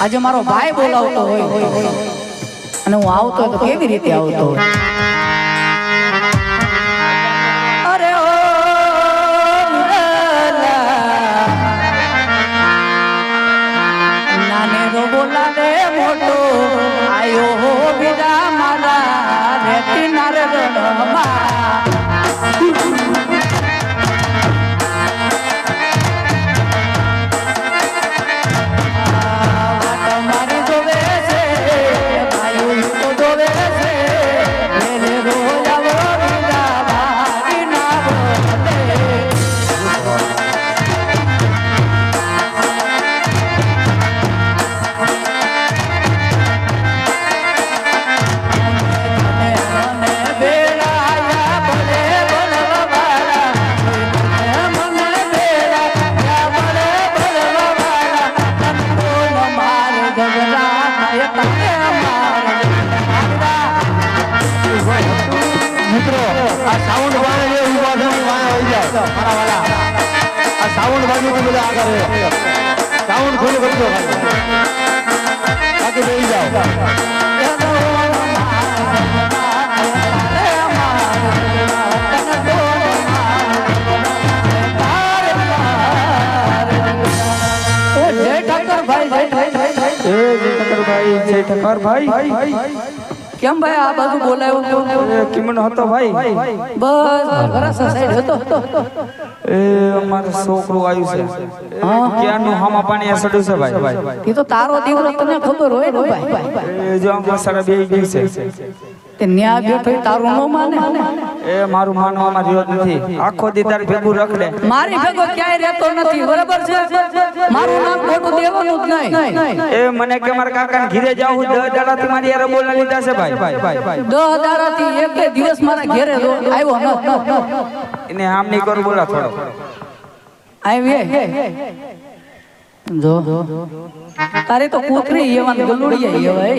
આજે મારો ભાઈ બોલાવતો હોય. અને હું આવતો તો કેવી રીતે આવતો હોય? જય ઠાકર ભાઈ? કેમ ભાઈ આ બાજુ બોલાવ્યો કિમન હતો ભાઈ. બસ ઘરા સાઈડ હતો. એ અમારું છોકરો આવ્યું છે. હા. ક્યાંનું હામા પાણી સડ્યું છે ભાઈ? એ તો તારો દીકરો તને ખબર હોય ને ભાઈ. એ જો આમ સારા બે ગઈ છે. તે ન્યા બેઠો તારું ન માને. એ મારું માનવામાં રહ્યો જ નથી. આખો દી તાર ભેગું રખડે મારી ભેગો ક્યાંય રહેતો નથી બરાબર છે? મારું નામ ખોટું દેવાનું જ નહીં. એ મને કે મારા કાકા ઘીરે જાઉં દાડાથી મારી યાર લીધા છે ભાઈ. ભાઈ ભાઈ દહ દાડાથી એક દિવસ મારા ઘેરે આવ્યો ન. એને આમ નહીં કરું બોલા થોડો. આવી જો. તારે તો કૂતરી એવા ને ગલુડિયા એવા એ.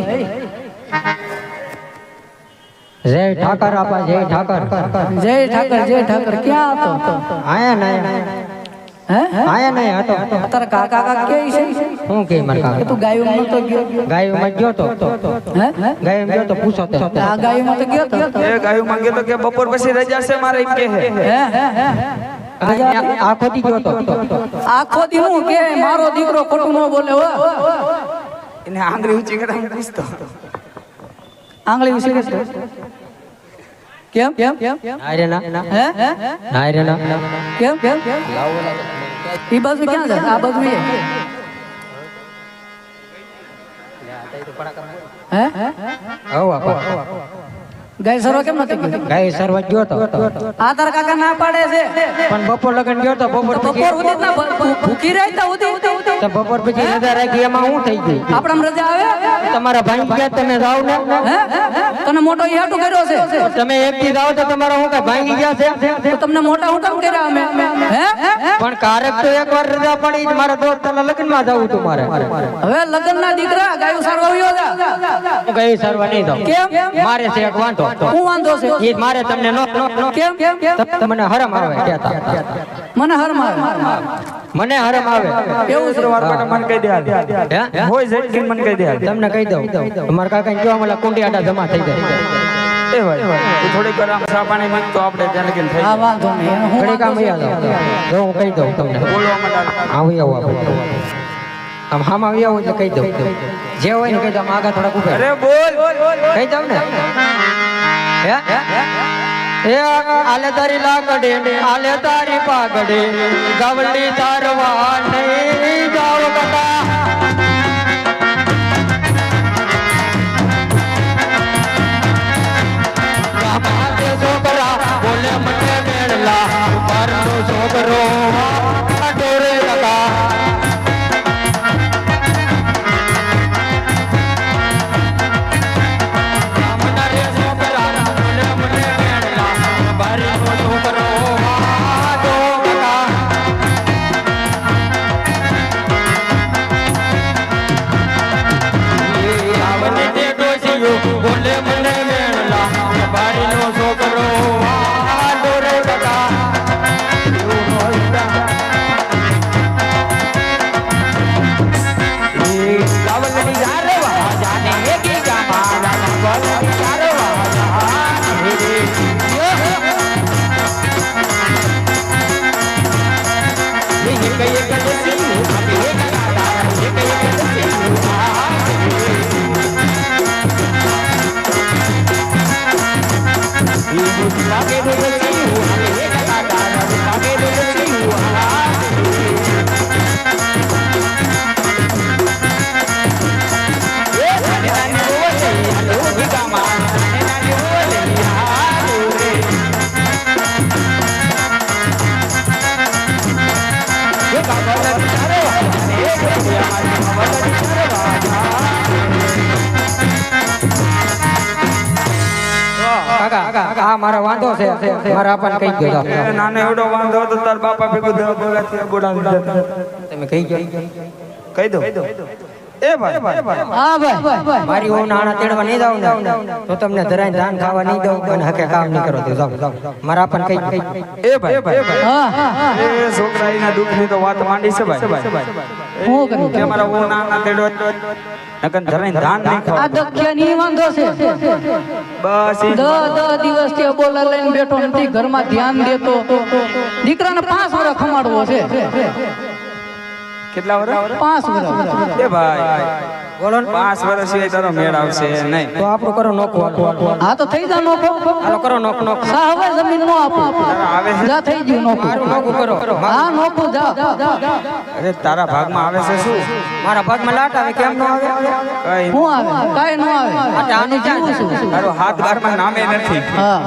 જય ઠાકર આપા જય ઠાકર. જય ઠાકર જય ઠાકર. ક્યાં હતો? આયા ના આયા નહીં હતો. તારા કાકા કાકા કે છે? હું કે માર કાકા? તું ગાયું માં તો ગયો? ગાયમાં ગયો તો. હે? ગાય ગયો તો પૂછો તો આ ગાયું માં તો ગયો તો? એ ગાયું માંગે તો કે બપોર પછી રજા છે મારે એમ કે હે? હે આખો દી ગયો તો. આખો દી હું કે? મારો દીકરો ખોટું ન બોલે હો. એને આંગળી ઊંચી કરાવીને પૂછતો આંગળી વિશે કે કેમ? કેમ? કેમ? નાય રે ના. હે હે? નાય રે ના. કેમ? કેમ? ઈ બાજુ ક્યાં છે? આ બાજુ એ હે? ગાય સરવા કેમ નથી ગયો ગાય સરવા ગયો તો. આ તારા કાકા ના પાડે છે. પણ બપોર લગન ગયો તો બપોર બપોર સુધી ના ભૂખી રહેતા ઉધી ઉધી ઉધી તો બપોર પછી રજા રાખી એમાં હું થઈ ગયું આપણામાં રજા આવે? તમારા ભાઈ ગયા તમે જાવ ને? તને મોટો ઈ કર્યો છે? તમે એક થી જાવ તો તમારા હું કઈ ભાંગી ગયા છે? તમને મોટા હું કામ કર્યા અમે? પણ કારક તો એક વાર રજા પડી મારા દોસ્ત દોસ્તના લગ્નમાં જવું તું મારે. હવે લગ્ન ના દીકરા ગાયું સારવા જા કઈ સરવા નહીં કેમ? મારે છે એક વાંધો. હું વાંધો છે. મારે તમને નો કેમ? તમને હરમ આવે કહેતા. મને હર મારે મને હરમ આવે. એવું છે? વાર મને કહી દે હે? હોય છે મને કહી દે તમને કહી દઉં. અમારા કાકા કેવા મળે કુંડી આડા જમા થઈ જાય. એ ભાઈ થોડીક વાર આમ ચા પાણી મૂક તો આપણે ત્યાં લગીન થઈ હા વાંધો નહીં. હું ઘડી કામ આવી જો હું કહી દઉં તમને. બોલવા માટે આવી આવો. આપણે આમ હામ આવી આવો એટલે કહી દઉં. જે હોય ને કહી દઉં. આગળ થોડાક ઊભા અરે બોલ. કહી દઉં ને? આલે તારી લાકડે આલે તારી પાગડે ગવડી તારવા નહીં જાવ છોકરો. કાકા મારો વાંધો છે મારા પણ કઈ ગયો નાનો એવડો વાંધો હતો તાર બાપા ભેગો દેવા બોલા છે દેતા. તમે કઈ ગયો? કહી દો એ ભાઈ હા ભાઈ. મારી હું નાણા તેડવા નહીં જાઉં ને. તો તમને જરાય ધાન ખાવા નહીં દઉં અને હકે કામ નહીં કરો તો જાઓ જાવ મારા પણ કઈ એ ભાઈ એ ભાઈ. હા હા હા. એ છોકરાઈના દુઃખની તો વાત માંડી છે ભાઈ. હું કરું કે મારા ઓ નાના તેડો નકન ધરાઈને ધાન નહીં આ ખાવા દખ્યાની વાંધો છે. બસ દ દિવસથી બોલા લઈને બેઠો નથી ઘરમાં ધ્યાન દેતો. દીકરાને પાંચ વર્ષ ખમાડવો છે. કેટલા વર્ષ પાંચ વર્ષ એ ભાઈ. બોલો ને પાંચ વર્ષ સિવાય તારો મેળ આવશે નહીં. તો આપણો કરો નોખો આખો આખો હા તો થઈ જા નોખો. હાલો કરો નોક નોક સા હવે જમીન નો આપો. આવે છે? જા થઈ ગયું નોખું. મારું નોખું કરો. હા નોખું જા. અરે તારા ભાગમાં આવે છે શું? મારા ભાગમાં લાટ આવે કેમ નો આવે? કઈ હું આવે? કઈ નો આવે? આ આનું જીવું છું. તારો હાથ બારમાં નામે નથી. હા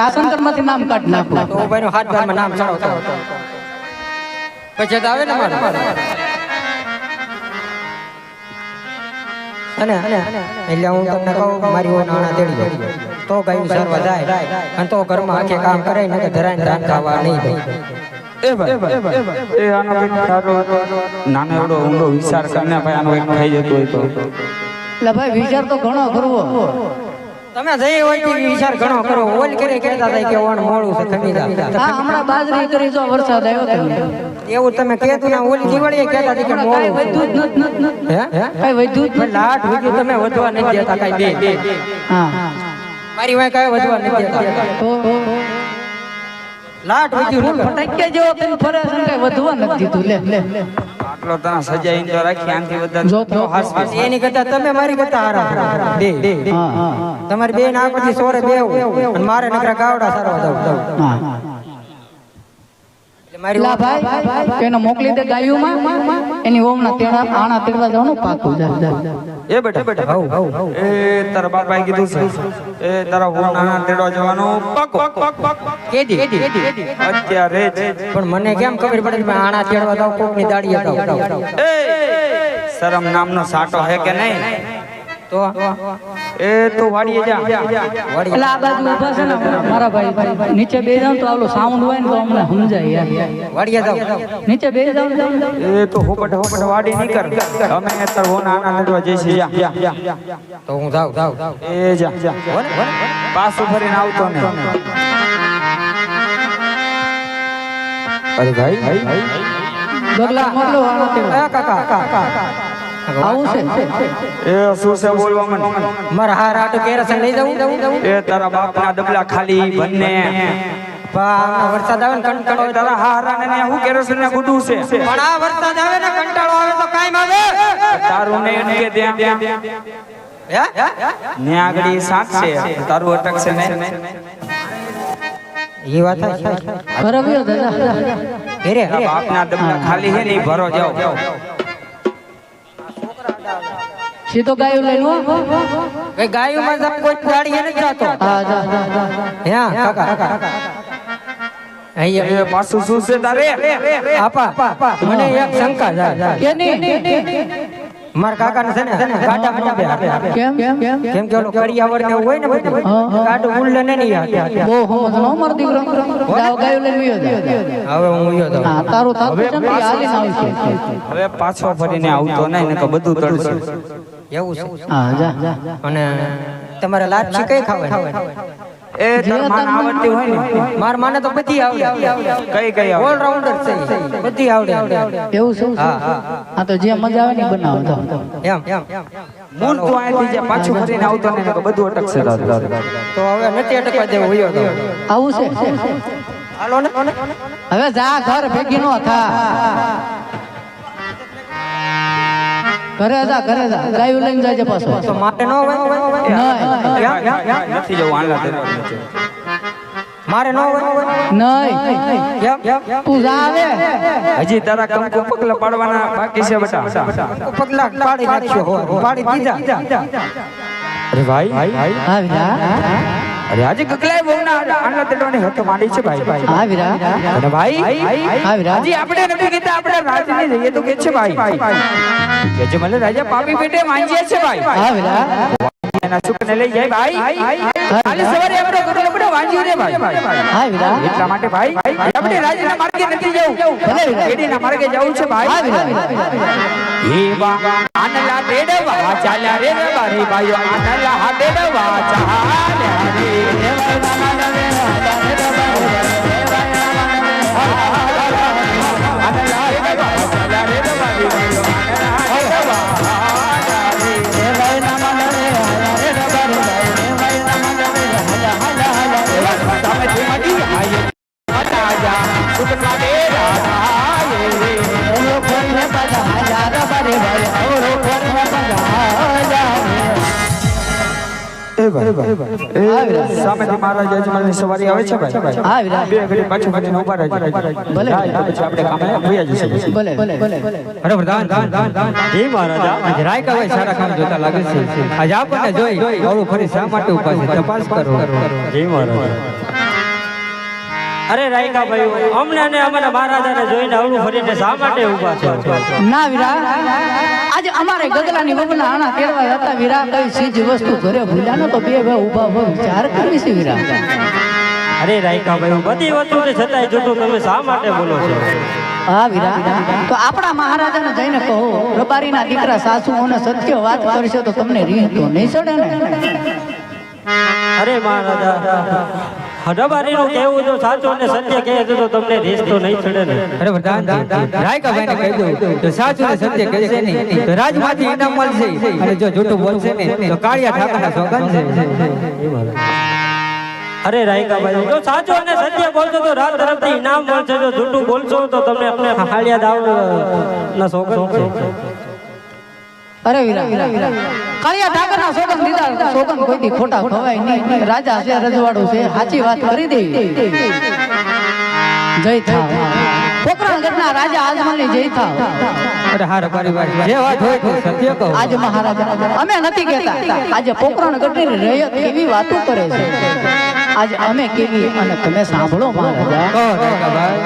રાશન કાર્ડમાંથી નામ કાઢ નાખો. તો ભાઈનો હાથ બારમાં નામ ચડાવતો પછી આવે ને મારું? અને એટલે હું તમને કહું મારી ઓન આણા તેડી તો ગાયું સરવા જાય અને તો ઘરમાં આખે કામ કરે ને કે ધરાઈને ધાન ખાવા નહીં એ ભાઈ એ આનો નાનો એવડો ઊંડો વિચાર કરીને ભાઈ આનો એક થઈ જતું હોય તો. એટલે ભાઈ વિચાર તો ઘણો કરવો. તમે જઈ હોય તે વિચાર ઘણો કરો. ઓલ કરે કહેતા હતા કે ઓણ મોડું છે ખમી જા હા હમણાં બાજરી કરી જો વરસાદ આવ્યો તો એવું તમે કહેતું ના ઓલી દિવાળીએ કહેતા હતા કે મોડું. હે? કઈ વધ્યું પણ. લાટ વધુ તમે વધવા નથી દેતા કઈ બે હા. મારી વાય કઈ વધવા નથી દેતા. તો લાટ ફૂલ ફટાક્યા જેવો ફરે છે કઈ વધવા નથી દીધું. લે લે. લે આટલો તને સજાઈને તો રાખી આનથી વધારે જો તો હાસવી. એની કરતા તમે મારી કરતા હારા બે હા હા હા. તમારી બેન આ પછી સોરે બેવું અને મારે નકરા ગાવડા સારવા દઉં હા એટલે લા ભાઈ એને મોકલી દે ગાયુંમાં એની ઓમના તેડા આણા તેડવા જવાનું પાકું જા જા જા. એ બેટા બેટા હવ હવ હવ એ તારા બાપાએ કીધું છે. એ તારા હું તેડવા જવાનું પાકો. કેદી? અત્યારે પણ મને કેમ ખબર પડે કે આણા તેડવા જાવ કોકની દઉં દઉં એ શરમ નામનો સાટો હે કે નહીં? તો? એ તો વાડીએ જા. એટલે આ બાજુ ઊભા છે ને મારા ભાઈ. નીચે બે જાવ તો આલો સાઉન્ડ હોય ને તો અમને સમજાય યાર. વાડીએ જાવ નીચે બે જાવ એ તો હોપટ હોપટ વાડી ની કર. અમે તાર હું આના તેડવા જઈ છે તો હું જાવ જાવ એ જા. પાછું ફરીને આવતો ને. અરે ભાઈ. ગગલા મોકલો. કાકા કાકા. આવું છે એ શું છે બોલવા મને મારા હાર આટો કેરસન લઈ જાઉં? એ તારા બાપના ડબલા ખાલી બંને. બા વરસાદ આવે ને કંટાળો તારા હારા ને હું કેરોસીન ને ગુડું છે? પણ આ વરસાદ આવે ને કંટાળો આવે તો કાયમ આવે તારું ને કે ત્યાં ત્યાં. ને આગળ સાત છે. તારું અટકશે નહીં એ વાત દાદા. બાપના ડબલા ખાલી છે ને ભરો જાઓ. સીધો ગાયો લઈ લો હો. ગાયો માં જા કોઈ ગાડી નથી જાતો હા જા જા જા હા કાકા. અહીંયા એ પાછું શું છે તારે? આપા. મને એક શંકા જાય કેની? મારા કાકાને છે ને ગાડામાં ન કેમ કેમ કેમ? કેમ કે ઓલો કરિયાવર ને હોય ને બધું. ઉલ્લે ને નહીં માર દીકરો. જાવ ગાયું હવે હું તો હા તારું પાછો ફરીને આવતો નહીં ને બધું તળશે એવું છે. અને તમારે લાપસી કઈ ખાવાની એ તાર આવડતી હોય ને. માર માને તો બધી આવડે. કઈ કઈ આવડે? ઓલરાઉન્ડર છે. બધી આવડે. એવું છે હા હા. હા તો જે મજા આવે ને બનાવો તો. એમ. એમ મૂળ તો અહીંથી જે પાછું ફરીને આવતો ને બધું અટકશે તો હવે નથી અટકવા દેવું ઉયો તો. આવું છે? હાલો ને. હવે જા ઘર ભેગી નો થા. ઘરે જા ઘરે જા. ગાયું લઈને જાજે પાછો. તો મારે નો નથી જવું આલા તે મારે નો હોય? નહીં. તું જા આવે હજી તારા કંકુ પગલા પાડવાના બાકી છે બેટા. પગલા પાડી નાખ્યો પાડી દીધા. અરે ભાઈ હા? અરે આજે કકલાય હક માંડી છે ભાઈ. હા વીરા. અને ભાઈ હા વીરા. આપણે નથી કીધા આપણે રાજની જઈએ તો કે છે ભાઈ. કે છે મને રાજા પાપી પેટે માંજ્યા છે ભાઈ. હા વીરા. એના સુખને લઈ જાય ભાઈ. કાલે સવારે વાંચ્યું રે ભાઈ. હા વીરા એટલા માટે ભાઈ આપણે રાજના માર્ગે નથી જવું. ભલે વીરા. માર્ગે જવું છે હા ભાઈ હે વા આનલા તેડવા ચાલ્યા રે બારી ભાઈઓ. આનલા હા તેડવા ચાલ્યા રે આનલા સામેથી મહારાજ યજમાનની સવારી આવે છે ભાઈ? હા વીરા બે ઘડી પાછું પાછું ઊભા રહેજો. ભલે. તો પછી આપણે કામે વયા જઈશું ભલે ભલે. ભલે. અરે પ્રધાન હે મહારાજા આજ રાયકા ભાઈ સારા કામ જોતા લાગે છે. આજ આપણને જોઈ ગૌરવ ફરી શા માટે ઊભા છે? તપાસ કરો. જય મહારાજા. અરે રાયકા ભાઈ અમને અને અમારા મહારાજાને જોઈને અવળું ફરીને શા માટે ઊભા છો? ના વીરા આજે અમારે ગગલાની બબલા આણા કેળવા હતા વીરા કઈ ચીજ વસ્તુ ઘરે ભૂલ્યા ને તો બે બે ઊભા ઊભા વિચાર કરી છે વીરા. અરે રાયકા ભાઈ બધી વસ્તુને છતાંય જૂઠું તમે શા માટે બોલો છો? હા વીરા તો આપણા મહારાજાને જઈને કહો રબારીના દીકરા સાસુઓને સત્ય વાત કરશો તો તમને રીહ તો નહીં ચડે ને. અરે મહારાજા હડબારીનું કહેવું જો સાચું અને સત્ય કહે છે તો તમને રીસ તો નહીં ચડે ને. અરે પ્રધાન રાયકા ભાઈને કહી દઉં તો સાચું ને સત્ય કહેશે નહીં તો રાજમાંથી ઇનામ મળશે. અને જો જૂઠું બોલશે ને તો કાળિયા ઠાકરના સોગંદ છે. અરે રાયકાભાઈ જો સાચું અને સત્ય બોલશો તો રાત તરફથી ઇનામ મળશે. જો જૂઠું બોલશો તો તમને આપણે હાલિયા દાવ ના સોગંદ છે. અરે વીરા કાળિયા ઠાકરના સોગન દીધા સોગંદ કોઈથી ખોટા ખવાય નહીં. રાજા છે રજવાડું છે સાચી વાત કરી દે. જય થાવ પોકરણગઢના રાજા આજમલની જય થા. અરે હાર પરિવાર જે વાત હોય તો સત્ય કહો. આજ મહારાજા અમે નથી કહેતા. આજે પોકરણગઢની રયત કેવી વાતો કરે છે? આજે અમે કેવી અને તમે સાંભળો મહારાજા. કહો ભાઈ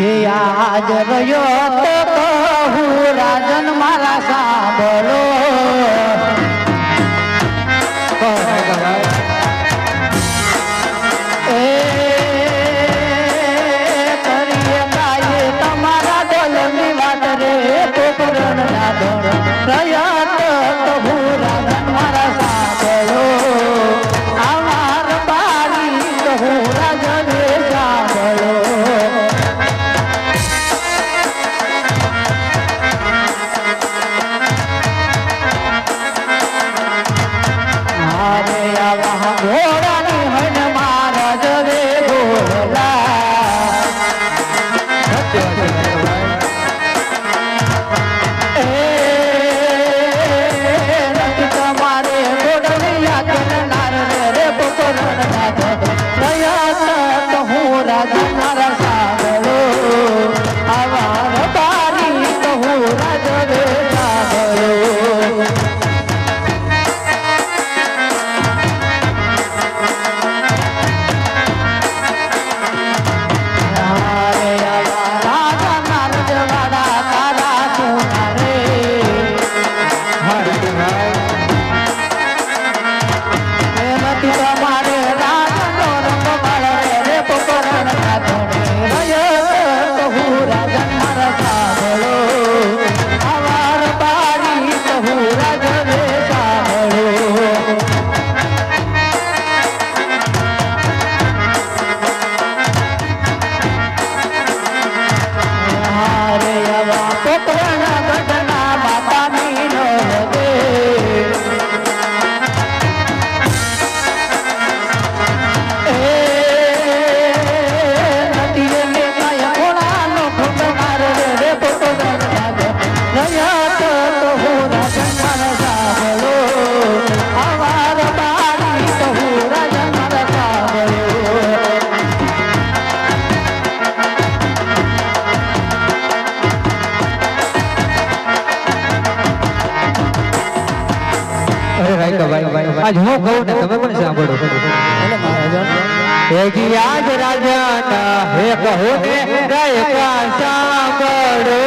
હે આજ રયો તો કહું રાજન મારા સાંભળો. આજ હું કહું ને તમે પણ સાંભળો. યાદ રાજાના, હે કહો ને રાયકા સાંભળો રે.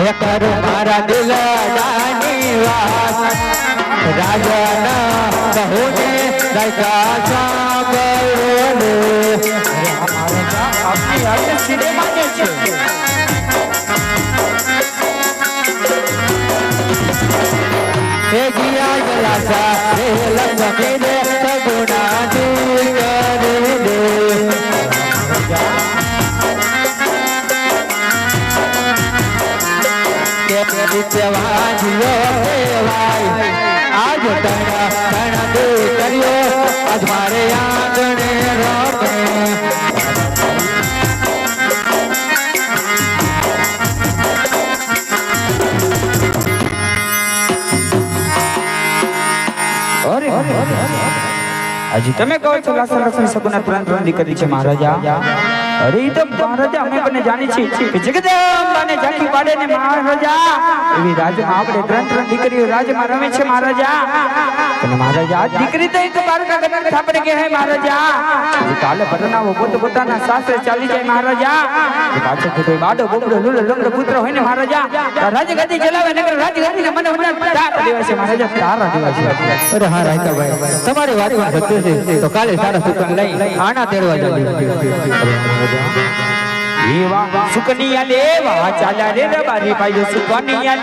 હે કર મારા દિલડાની વાત. રાજાના, કહો ને રાયકા સાંભળો રે. આપની સિનેમા છે હજી. તમે કહો છો લાખ લક્ષ્મી સગુના ત્રણ ત્રણ દીકરી છે મહારાજા. અરે તો મહારાજા અમે બંને જાણી છીએ જગદંબાને ઝાંખી પાડે ને મહારાજા એવી રાજમાં આપણે ત્રણ ત્રણ દીકરીઓ રાજમાં રમે છે મહારાજા. અને મહારાજા, આ દીકરી તો એક બારકા ગણન થાપડે કે હે મહારાજા. કાલે પરનાવો પોત પોતાના સાસરે ચાલી જાય મહારાજા. પાછો કે કોઈ બાડો, બોબડો, લુલો, લંગડો પુત્ર હોય ને મહારાજા રાજગાદી ચલાવે નગર રાજગાદી ને મને હમણાં તાર દેવા છે મહારાજા. તાર દેવા છે. અરે હા રાયકાભાઈ તમારી વાતમાં સત્ય છે. તો કાલે સારા સુકન લઈ આના તેડવા જલ્દી એવા સુકનિયા લેવા ચાલ્યા રે રબારી ભાઈઓ સુકનિયા